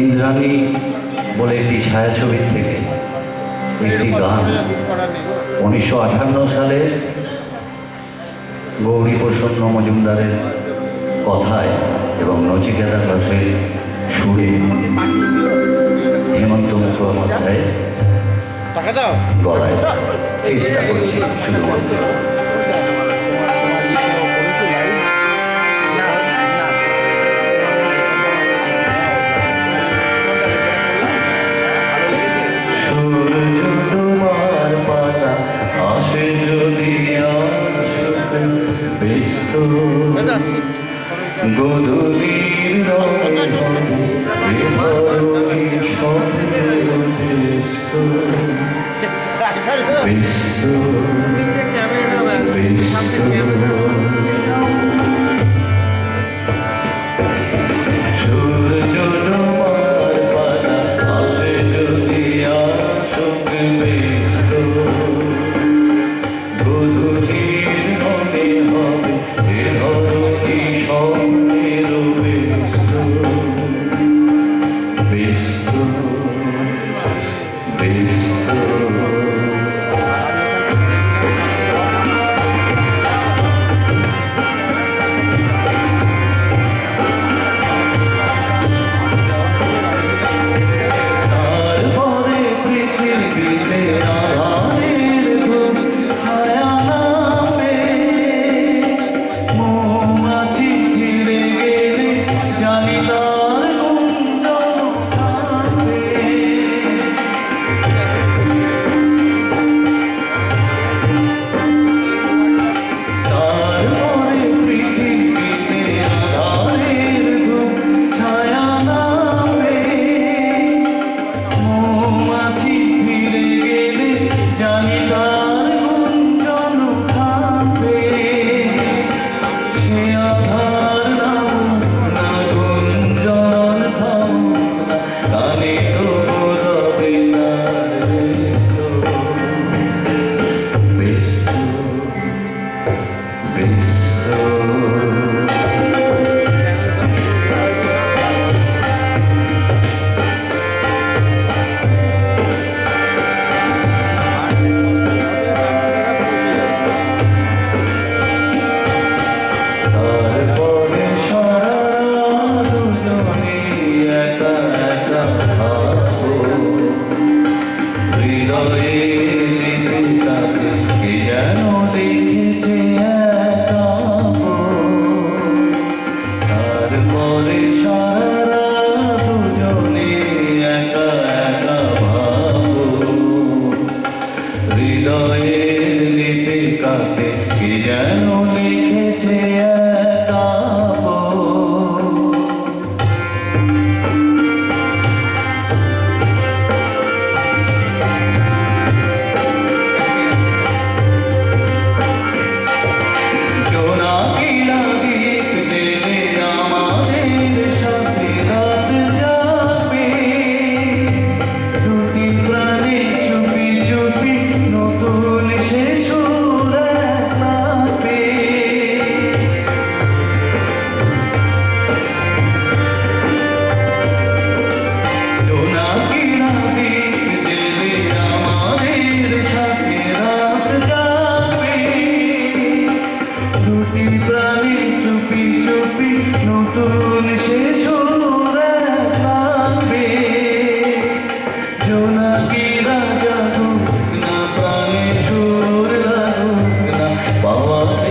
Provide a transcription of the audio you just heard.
ইন্দ্রাণী বলে একটি ছায়াছবির থেকে একটি গান। উনিশশো আঠান্ন সালে গৌরী প্রসন্ন মজুমদারের কথায় এবং নচিকেতা দাসের সুরে হেমন্ত মুখোপাধ্যায় গলায় চেষ্টা করছি শুধুমাত্র। Cristo, Cristo. faithful. পরে সারা দুজনে একা একা ভাবো হৃদয়ে নিতে কাতে Lord.